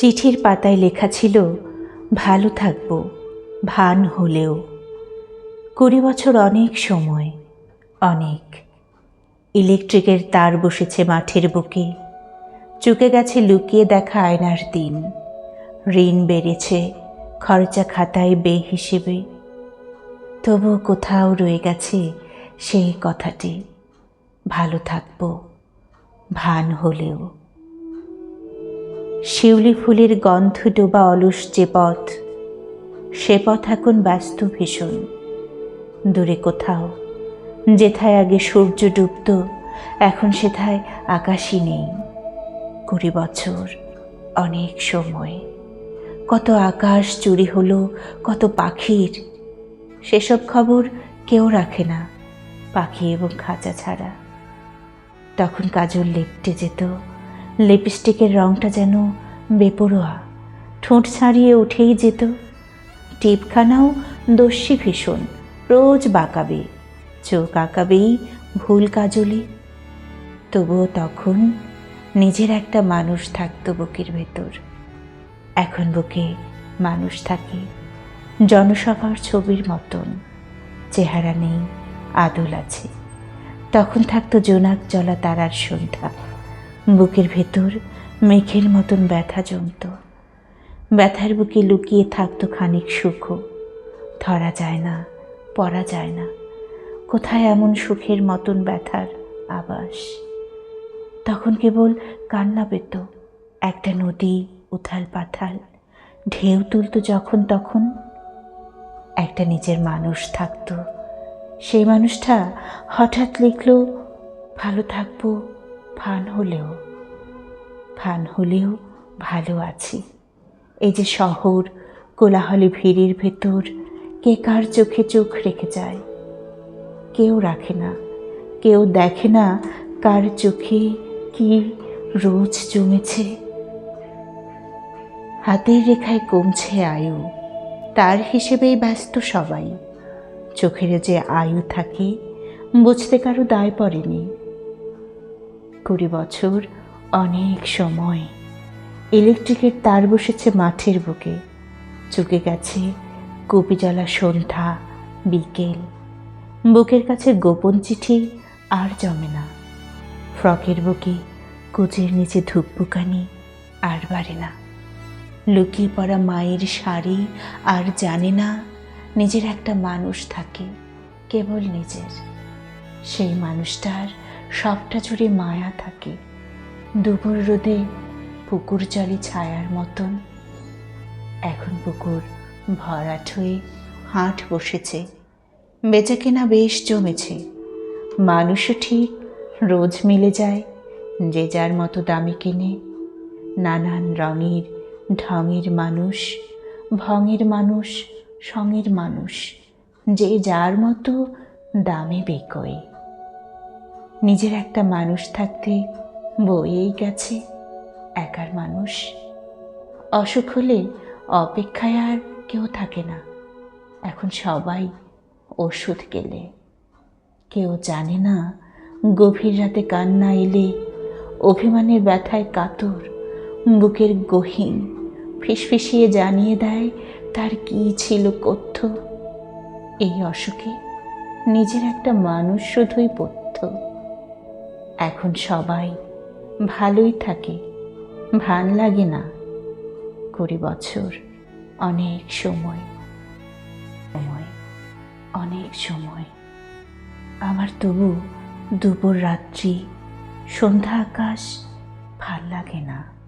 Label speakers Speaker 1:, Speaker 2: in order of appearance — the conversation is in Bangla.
Speaker 1: চিঠির পাতায় লেখা ছিল, ভালো থাকব, ভান হলেও। কুড়ি বছর অনেক সময়, অনেক। ইলেকট্রিকের তার বসেছে মাঠের বুকে। চুকে গেছে লুকিয়ে দেখা আয়নার দিন। ঋণ বেড়েছে খরচা খাতায় বে হিসেবে তবু কোথাও রয়ে গেছে সেই কথাটি, ভালো থাকব, ভান হলেও। শিউলি ফুলের গন্ধ ডোবা অলস যে পথ, সে পথ এখন ব্যস্ত ভীষণ। দূরে কোথাও, যেথায় আগে সূর্য ডুবত, এখন সেথায় আকাশই নেই। কুড়ি বছর, অনেক সময়। কত আকাশ চুরি হলো, কত পাখির, সেসব খবর কেউ রাখে না, পাখি এবং খাঁচা ছাড়া। তখন কাজল লেপটে যেত লিপস্টিকের রংটা যেন বেপরোয়া। ঠোঁট ছাড়িয়ে উঠেই যেত। টিপখানাও দস্যি ভীষণ, রোজ বাঁকাবে, চোখ আঁকাবেই ভুল কাজলে। তবুও তখন নিজের একটা মানুষ থাকতো বুকের ভেতর। এখন বুকে মানুষ থাকে, জনসভার ছবির মতন। চেহারা নেই, আদল আছে। তখন থাকতো জোনাক জলা তারার সন্ধ্যা। বুকের ভেতর মেঘের মতন ব্যথা জমত। ব্যথার বুকে লুকিয়ে থাকতো খানিক সুখ। ধরা যায় না, পড়া যায় না। কোথায় এমন সুখের মতন ব্যথার আবাস? তখন কেবল কান্না পেত। একটা নদী, উথাল পাথাল, ঢেউ তুলতো যখন তখন। একটা নিজের মানুষ থাকতো। সেই মানুষটা হঠাৎ লিখলো, ভালো থাকব। ফান হলেও ফান হলেও ভালো আছি। এই যে শহর, কোলাহলে ভিড়ের ভেতর, কে কার চোখে চোখ রেখে যায়? কেউ রাখে না, কেউ দেখে না কার চোখে কি রোজ জমেছে। হাতের রেখায় কমছে আয়ু, তার হিসেবেই ব্যস্ত সবাই। চোখের যে আয়ু থাকে, বুঝতে কারও দায় পড়েনি। কুড়ি বছর, অনেক সময়। ইলেকট্রিকের তার বসেছে মাঠের বুকে। চুকে গেছে কপিজলা সন্ধ্যা, বিকেল। বুকের কাছে গোপন চিঠি আর জমে না। ফ্রকের বুকে কোচের নিচে ধূপপুকানি আর বাড়ে না। লুকিয়ে পড়া মায়ের শাড়ি আর জানে না নিজের একটা মানুষ থাকে, কেবল নিজের। সেই মানুষটার সবটা জুড়ে মায়া থাকে। দুপুর রোদে পুকুর জলে ছায়ার মতন। এখন পুকুর ভরাট হয়ে হাট বসেছে। বেচাকেনা বেশ জমেছে। মানুষও ঠিক রোজ মিলে যায় যে যার মতো দামি কিনে। নানান রঙের, ঢঙের মানুষ, ভঙের মানুষ, সঙের মানুষ, যে যার মতো দামে বেকোয় নিজের একটা মানুষ থাকতে বইয়েই গেছে, একার মানুষ। অসুখ হলে অপেক্ষায় আর কেউ থাকে না। এখন সবাই ওষুধ গেলে কেউ জানে না, গভীর রাতে কান্না এলে অভিমানের ব্যথায় কাতর, বুকের গহীন ফিসফিসিয়ে জানিয়ে দেয় তার কি ছিল কথ্য। এই অসুখে নিজের একটা মানুষ শুধুই পথ্য। এখন সবাই ভালোই থাকে, ভান লাগে না। কুড়ি বছর, অনেক সময়। সময়, অনেক সময়। আমার তবু দুপুর রাত্রি, সন্ধ্যা আকাশ ভালো লাগে না।